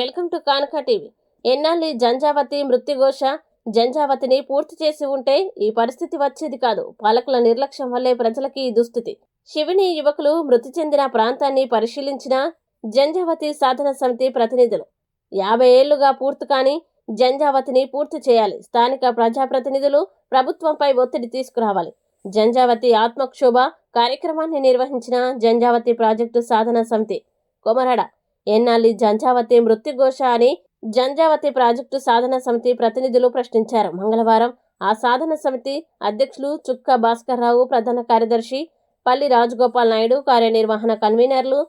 Welcome to Kanaka TV. ఎన్నాళ్ళు జంజావతి మృత్యుఘోష జంజావతిని పూర్తి చేసి ఉంటే ఈ పరిస్థితి వచ్చేది కాదు. పాలకుల నిర్లక్ష్యం వల్లే ప్రజలకి ఈ దుస్థితి. శివిని యువకులు మృతి చెందిన ప్రాంతాన్ని పరిశీలించిన జంజావతి సాధన సమితి ప్రతినిధులు. యాభై ఏళ్ళుగా పూర్తి కాని జంజావతిని పూర్తి చేయాలి. స్థానిక ప్రజాప్రతినిధులు ప్రభుత్వంపై ఒత్తిడి తీసుకురావాలి. జంజావతి ఆత్మక్షోభ కార్యక్రమాన్ని నిర్వహించిన జంజావతి ప్రాజెక్టు సాధన సమితి కొమరడ. ఎన్నాళ్ళి జంజావతి మృత్యుఘోష అని జంజావతి ప్రాజెక్టు సాధన సమితి ప్రతినిధులు ప్రశ్నించారు. మంగళవారం ఆ సాధన సమితి అధ్యక్షులు చుక్క భాస్కర్రావు ప్రధాన కార్యదర్శి పల్లి రాజగోపాల్ నాయుడు కార్యనిర్వహణ కన్వీనర్లు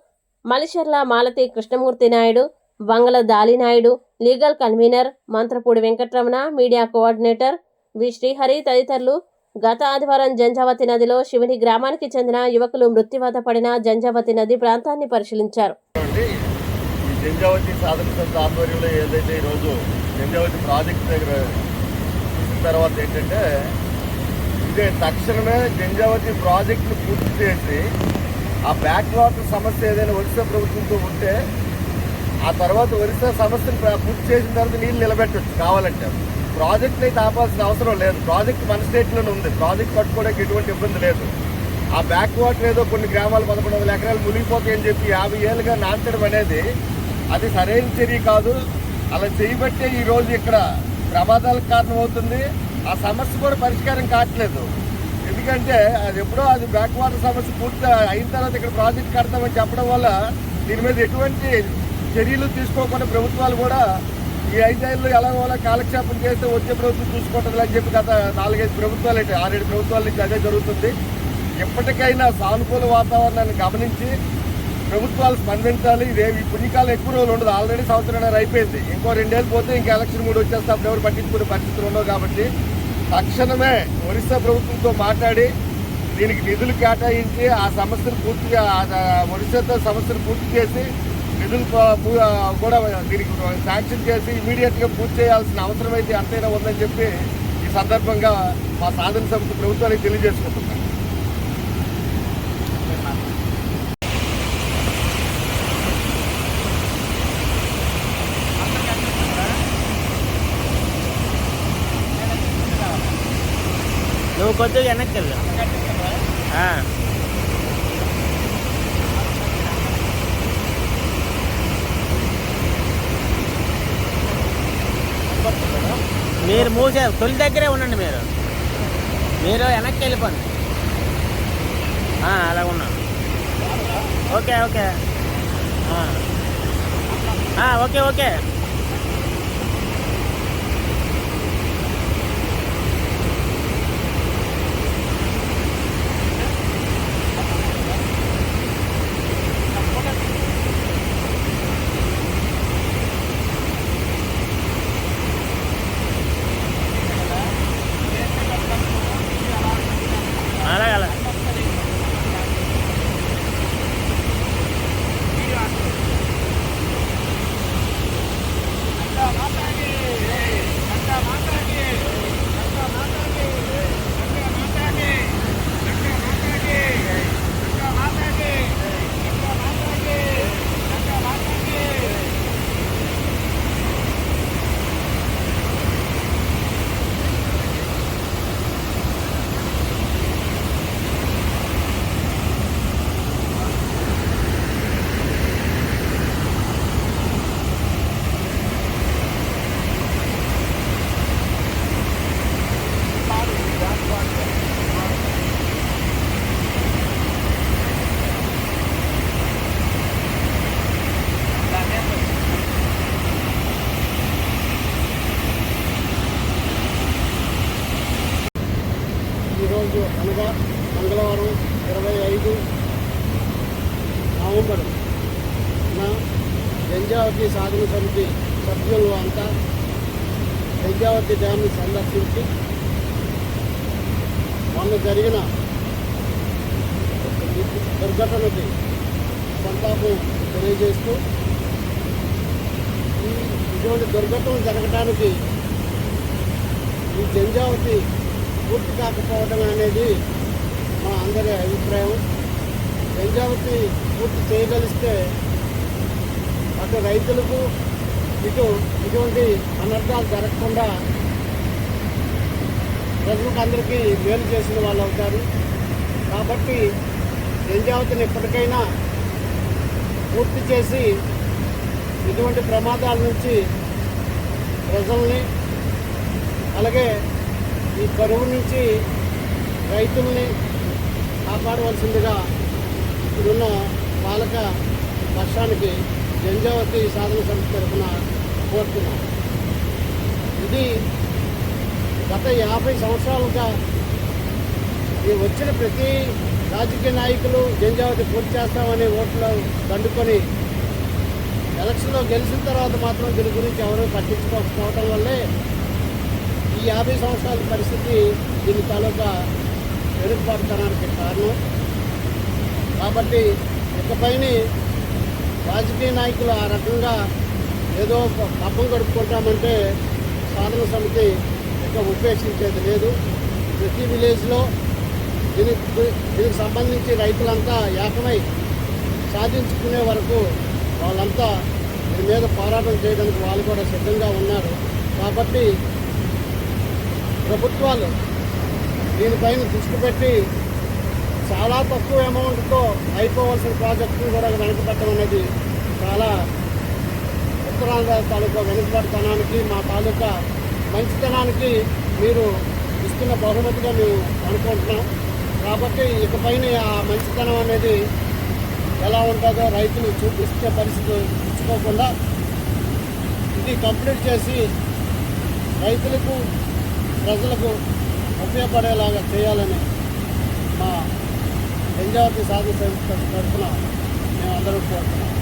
మలిషర్ల Malathi Krishnamurthy Naidu Vangala Dalinaidu legal convener Mantrapudi Venkataramana media coordinator V Srihari తదితరులు గత ఆదివారం జంజావతి నదిలో శివుని గ్రామానికి చెందిన యువకులు మృత్యువాత పడిన జంజావతి నది ప్రాంతాన్ని పరిశీలించారు. జంజావతి సాధన సంస్థ ఆధ్వర్యంలో ఏదైతే ఈరోజు జంజావతి ప్రాజెక్ట్ దగ్గర తర్వాత ఏంటంటే ఇదే తక్షణమే జంజావతి ప్రాజెక్టును పూర్తి చేసి ఆ బ్యాక్ వాటర్ సమస్య ఏదైనా ఒరిస్సా ప్రభుత్వంతో ఉంటే ఆ తర్వాత ఒరిస్సా సమస్యను పూర్తి చేసిన తర్వాత నీళ్ళు నిలబెట్టచ్చు కావాలంటే. ప్రాజెక్ట్ అయితే ఆపాల్సిన అవసరం లేదు. ప్రాజెక్ట్ మన స్టేట్లోనే ఉంది. ప్రాజెక్ట్ కట్టుకోవడానికి ఎటువంటి ఇబ్బంది లేదు. ఆ బ్యాక్ వాటర్ ఏదో కొన్ని గ్రామాలు పదకొండు వందల ఎకరాలు మునిగిపోతాయని చెప్పి యాభై ఏళ్ళుగా నాంచడం అనేది అది సరైన చర్య కాదు. అలా చేయబట్టే ఈ రోజు ఇక్కడ ప్రమాదాలకు కారణమవుతుంది. ఆ సమస్య కూడా పరిష్కారం కావట్లేదు. ఎందుకంటే అది ఎప్పుడో అది బ్యాక్ వాటర్ సమస్య పూర్తి అయిన తర్వాత ఇక్కడ ప్రాజెక్ట్ కడతామని చెప్పడం వల్ల దీని మీద ఎటువంటి చర్యలు తీసుకోకుండా ప్రభుత్వాలు కూడా ఈ ఐదేళ్ళు ఎలాగోలా కాలక్షేపం చేస్తే వచ్చే ప్రభుత్వం చూసుకుంటుంది అని చెప్పి గత నాలుగైదు ప్రభుత్వాలు అయితే ఆరేడు ప్రభుత్వాల నుంచి అదే జరుగుతుంది. ఎప్పటికైనా సానుకూల వాతావరణాన్ని గమనించి ప్రభుత్వాలు స్పందించాలి. ఇదే ఈ పుణ్యకాలం ఎక్కువ రోజులు ఉండదు. ఆల్రెడీ సంవత్సరం అయిపోయింది. ఇంకో రెండేళ్ళు పోతే ఇంకా ఎలక్షన్ కూడా వచ్చేస్తే అప్పుడు ఎవరు పట్టించుకునే పరిస్థితులు ఉండవు కాబట్టి తక్షణమే ఒరిస్సా ప్రభుత్వంతో మాట్లాడి దీనికి నిధులు కేటాయించి ఆ సమస్యను పూర్తిగా ఆ ఒరిస్సాతో సమస్యను పూర్తి చేసి నిధులు కూడా దీనికి శాంక్షన్ చేసి ఇమీడియట్గా పూర్తి చేయాల్సిన అవసరం అయితే ఎంతైనా ఉందని చెప్పి ఈ సందర్భంగా మా సాధన సమితి ప్రభుత్వానికి తెలియజేసుకుంటున్నాం నువ్వు కొద్దిగా వెనక్కి వెళ్ళు. మీరు మూసే తొలి దగ్గరే ఉండండి మీరు. మీరు వెనక్కి వెళ్ళిపోండి. అలా ఉన్నాను. Okay okay. ఓకే ఓకే అలాగే అలాగే రోజు అనగా మంగళవారం ఇరవై ఐదు. నవంబర్ నా గంజావతి సాధన సమితి సభ్యులు అంతా గంజావతి డ్యామ్ని సందర్శించి మొన్న జరిగిన దుర్ఘటనకి సంతాపం తెలియజేస్తూ ఈ ఇటువంటి దుర్ఘటన జరగడానికి ఈ జంజావతి పూర్తి కాకపోవడం అనేది మా అందరి అభిప్రాయం. గంజావతి పూర్తి చేయగలిస్తే అటు రైతులకు ఇటు ఇటువంటి అనర్థాలు జరగకుండా ప్రజలకు అందరికీ మేలు చేసిన వాళ్ళు అవుతారు. కాబట్టి గంజావతిని ఎప్పటికైనా పూర్తి చేసి ఇటువంటి ప్రమాదాల నుంచి ప్రజల్ని అలాగే ఈ కరువు నుంచి రైతుల్ని కాపాడవలసిందిగా ఇప్పుడున్న పాలక వర్షానికి జంజావతి సాధన సంస్థ తరఫున కోరుతున్నాం. ఇది గత యాభై సంవత్సరాలుగా ఈ వచ్చిన ప్రతి రాజకీయ నాయకులు జంజావతి పూర్తి చేస్తామని ఓట్లు దండుకొని ఎలక్షన్లో గెలిచిన తర్వాత మాత్రం దీని గురించి ఎవరూ పట్టించుకోకపోవడం వల్లే యాభై సంవత్సరాల పరిస్థితి దీని తాలూకా వెనుకబడతనానికి కారణం. కాబట్టి ఇకపైన రాజకీయ నాయకులు ఆ రకంగా ఏదో పబ్బం గడుపుకుంటామంటే సాధన సమితి ఇక ఉపేక్షించేది లేదు. ప్రతి విలేజ్లో దీనికి దీనికి సంబంధించి రైతులంతా ఏకమై సాధించుకునే వరకు వాళ్ళంతా దీని మీద పోరాటం చేయడానికి వాళ్ళు కూడా సిద్ధంగా ఉన్నారు. కాబట్టి ప్రభుత్వాలు దీనిపైన దృష్టి పెట్టి చాలా తక్కువ అమౌంట్తో అయిపోవాల్సిన ప్రాజెక్టును కూడా వెనకబెట్టడం అనేది చాలా ఉత్తరాంధ్ర తాలూకా వెనుకబడితనానికి మా తాలూకా మంచితనానికి మీరు ఇస్తున్న బహుమతిగా మేము అనుకుంటున్నాం. కాబట్టి ఇకపైన ఆ మంచితనం అనేది ఎలా ఉంటుందో రైతులు చూపిస్తే పరిస్థితి ఇచ్చుకోకుండా ఇది కంప్లీట్ చేసి రైతులకు ప్రజలకు ఉపయోగపడేలాగా చేయాలని మా గంజావతి సాగు సంస్థ తరఫున మేము అందరూ కోరుతున్నాం.